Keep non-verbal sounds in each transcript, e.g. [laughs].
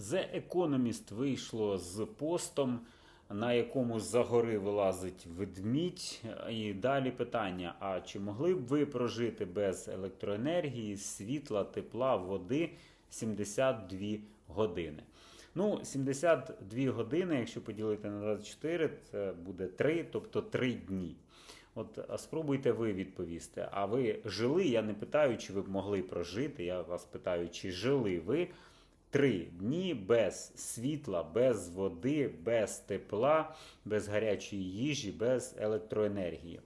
The Economist вийшло з постом, на якому з-за гори вилазить ведмідь. І далі питання: а чи могли б ви прожити без електроенергії, світла, тепла, води 72 години? Ну, 72 години, якщо поділити на 24, це буде 3, тобто 3 дні. От спробуйте ви відповісти. А ви жили? Я не питаю, чи ви б могли прожити. Я вас питаю, чи жили ви три дні без світла, без води, без тепла, без гарячої їжі, без електроенергії.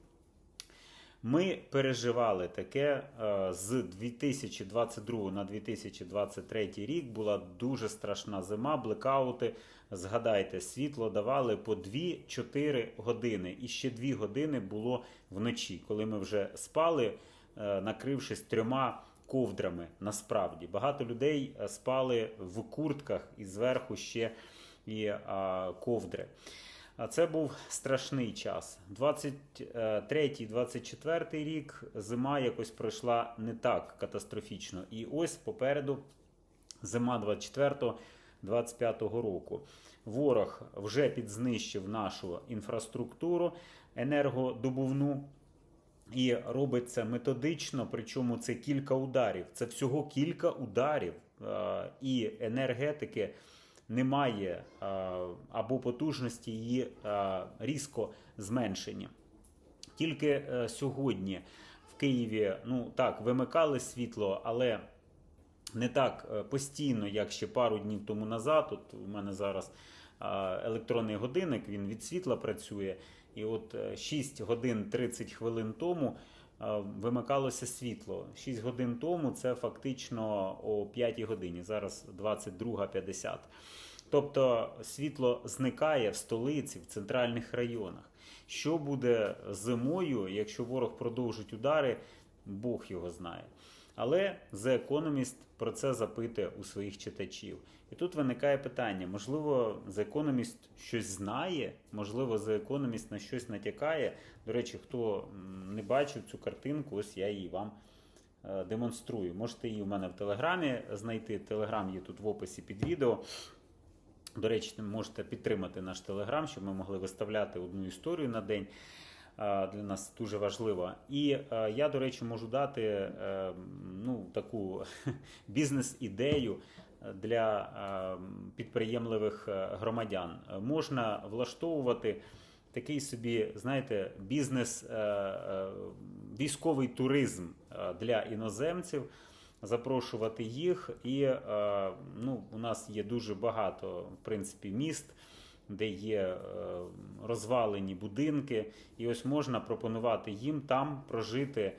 Ми переживали таке е, з 2022 на 2023 рік. Була дуже страшна зима, блекаути. Згадайте, світло давали по 2-4 години. І ще 2 години було вночі, коли ми вже спали, е, накрившись трьома ковдрами. Насправді багато людей е, спали в куртках і зверху ще і а, ковдри. А це був страшний час. 23-24 рік зима якось пройшла не так катастрофічно. І ось попереду зима 24-25 року. Ворог вже підзнищив нашу інфраструктуру енергодобувну. І робить це методично, причому це кілька ударів. Це всього кілька ударів. Е, І енергетики немає е, або потужності її е, різко зменшені. Тільки сьогодні в Києві ну так, вимикали світло, але не так постійно, як ще пару днів тому назад. От у мене зараз електронний годинник, він від світла працює. І от е, 6 годин 30 хвилин тому е, вимикалося світло. 6 годин тому це фактично о 5 годині, зараз 22.50. Тобто світло зникає в столиці, в центральних районах. Що буде зимою, якщо ворог продовжить удари, Бог його знає. Але The Economist про це запитує у своїх читачів. І тут виникає питання: можливо, The Economist щось знає, можливо, The Economist на щось натякає. До речі, хто не бачив цю картинку, ось я її вам е, демонструю. Можете її у мене в Телеграмі знайти. Телеграм є тут в описі під відео. До речі, можете підтримати наш телеграм, щоб ми могли виставляти одну історію на день. А, Для нас дуже важливо. І е, я, до речі, можу дати е, ну, таку [laughs] бізнес-ідею для е, підприємливих е, громадян. Е, Можна влаштовувати такий собі, знаєте, бізнес, е, е, військовий туризм е, для іноземців запрошувати їх. І е, ну, у нас є дуже багато в принципі, міст, де є е, розвалені будинки. І ось можна пропонувати їм там прожити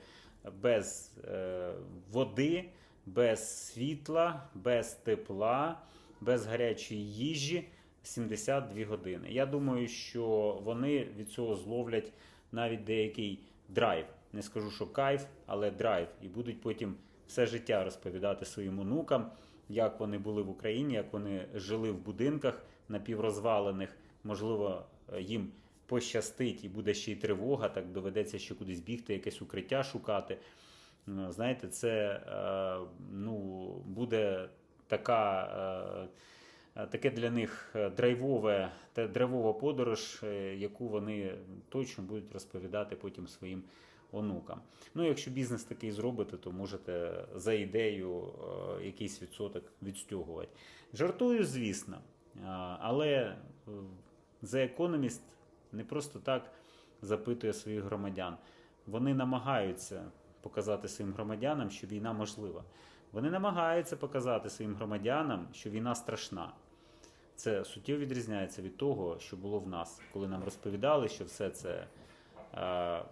без е, води, без світла, без тепла, без гарячої їжі. 72 години. Я думаю, що вони від цього зловлять навіть деякий драйв. Не скажу, що кайф, але драйв. І будуть потім все життя розповідати своїм онукам, як вони були в Україні, як вони жили в будинках напіврозвалених. Можливо, їм пощастить і буде ще й тривога, так доведеться ще кудись бігти, якесь укриття шукати. Ну, Знаєте, це е, ну, буде така. е, Таке для них е, драйвове, та драйвова подорож, е, яку вони точно будуть розповідати потім своїм онукам. Ну, якщо бізнес такий зробите, то можете за ідею е, якийсь відсоток відстягувати. Жартую, звісно, е, але е, The Economist не просто так запитує своїх громадян. Вони намагаються показати своїм громадянам, що війна можлива. Вони намагаються показати своїм громадянам, що війна страшна. Це суттєво відрізняється від того, що було в нас, коли нам розповідали, що все це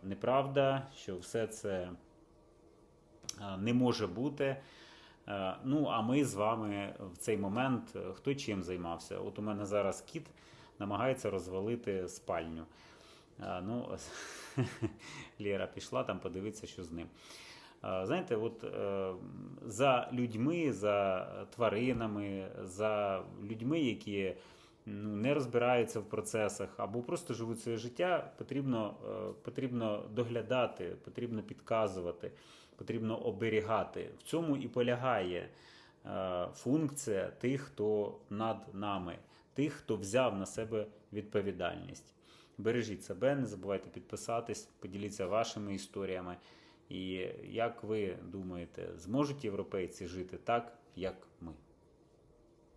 неправда, що все це е, не може бути. Е, ну, а ми з вами в цей момент е, хто чим займався? От у мене зараз кіт намагається розвалити спальню. Е, ну, [laughs] Лєра пішла там подивитися, що з ним. Е, Знаєте, от е, за людьми, за тваринами, за людьми, які не розбираються в процесах або просто живуть своє життя, потрібно, е, потрібно доглядати, потрібно підказувати, потрібно оберігати. В цьому і полягає е, функція тих, хто над нами, тих, хто взяв на себе відповідальність. Бережіть себе, не забувайте підписатись, поділіться вашими історіями. І як ви думаєте, зможуть європейці жити так, як ми?